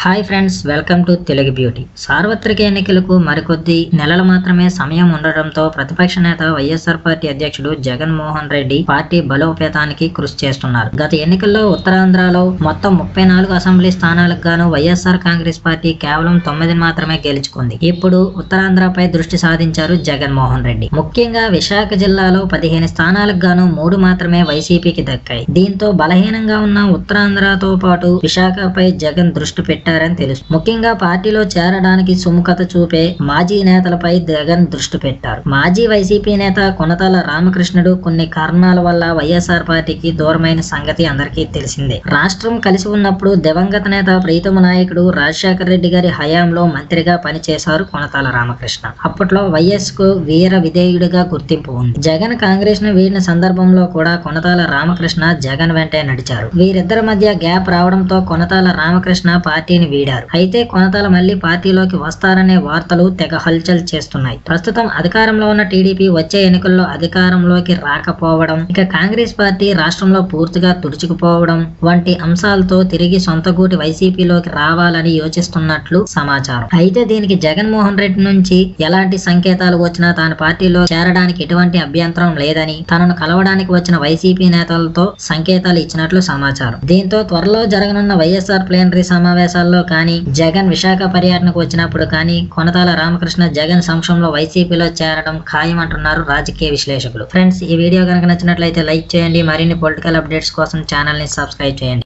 Hi friends welcome to Telugu beauty సార్వత్రిక ఎన్నికలకు మరికొద్ది నెలలు మాత్రమే సమయం ఉండడంతో ప్రతిపక్ష నేత వైఎస్ఆర్ పార్టీ అధ్యక్షుడు జగన్మోహన్ రెడ్డి పార్టీ బలోపేతానికి కృషి చేస్తున్నారు. గత ఎన్నికల్లో ఉత్తరాంధ్రలో మొత్తం ముప్పై నాలుగు అసెంబ్లీ స్థానాలకు గాను వైఎస్ఆర్ కాంగ్రెస్ పార్టీ కేవలం తొమ్మిది మాత్రమే గెలుచుకుంది. ఇప్పుడు ఉత్తరాంధ్రపై దృష్టి సాధించారు జగన్మోహన్ రెడ్డి. ముఖ్యంగా విశాఖ జిల్లాలో పదిహేను స్థానాలకు గాను మూడు మాత్రమే వైసీపీకి దక్కాయి. దీంతో బలహీనంగా ఉన్న ఉత్తరాంధ్రతో పాటు విశాఖపై జగన్ దృష్టి పెట్టి పెట్టారని తెలుసు. ముఖ్యంగా పార్టీలో చేరడానికి సుముఖత చూపే మాజీ నేతలపై జగన్ దృష్టి పెట్టారు. మాజీ వైసీపీ నేత కొనతాల రామకృష్ణుడు కొన్ని కారణాల వల్ల వైఎస్ఆర్ పార్టీకి దూరమైన సంగతి అందరికీ తెలిసిందే. రాష్ట్రం కలిసి ఉన్నప్పుడు దివంగత నేత ప్రీతమ నాయకుడు రాజశేఖర రెడ్డి గారి హయాంలో మంత్రిగా పనిచేశారు కొనతాల రామకృష్ణ. అప్పట్లో వైఎస్కు వీర విధేయుడిగా గుర్తింపు ఉంది. జగన్ కాంగ్రెస్ను వీడిన సందర్భంలో కూడా కొనతాల రామకృష్ణ జగన్ వెంటే నడిచారు. వీరిద్దరి మధ్య గ్యాప్ రావడంతో కొనతాల రామకృష్ణ పార్టీ పార్టీని వీడారు. అయితే కొనతాల మళ్ళీ పార్టీలోకి వస్తారనే వార్తలు తెగ హల్చల్ చేస్తున్నాయి. ప్రస్తుతం అధికారంలో ఉన్న టీడీపీ వచ్చే ఎన్నికల్లో అధికారంలోకి రాకపోవడం ఇక కాంగ్రెస్ పార్టీ రాష్ట్రంలో పూర్తిగా తుడుచుకుపోవడం వంటి అంశాలతో తిరిగి సొంతగూటి వైసీపీలోకి రావాలని యోచిస్తున్నట్లు సమాచారం. అయితే దీనికి జగన్మోహన్ రెడ్డి నుంచి ఎలాంటి సంకేతాలు వచ్చినా తాను పార్టీలో చేరడానికి ఎటువంటి అభ్యంతరం లేదని తనను కలవడానికి వచ్చిన వైసీపీ నేతలతో సంకేతాలు ఇచ్చినట్లు సమాచారం. దీంతో త్వరలో జరగనున్న వైఎస్ఆర్ ప్లేనరీ సమావేశాల్లో కానీ జగన్ విశాఖ పర్యటనకు వచ్చినప్పుడు కానీ కొనతాల రామకృష్ణ జగన్ సంక్షంలో వైసీపీలో చేరడం ఖాయమంటున్నారు రాజకీయ విశ్లేషకులు. ఫ్రెండ్స్ ఈ వీడియో కనుక నచ్చినట్లయితే లైక్ చేయండి. మరిన్ని పొలిటికల్ అప్డేట్స్ కోసం ఛానల్ని సబ్స్క్రైబ్ చేయండి.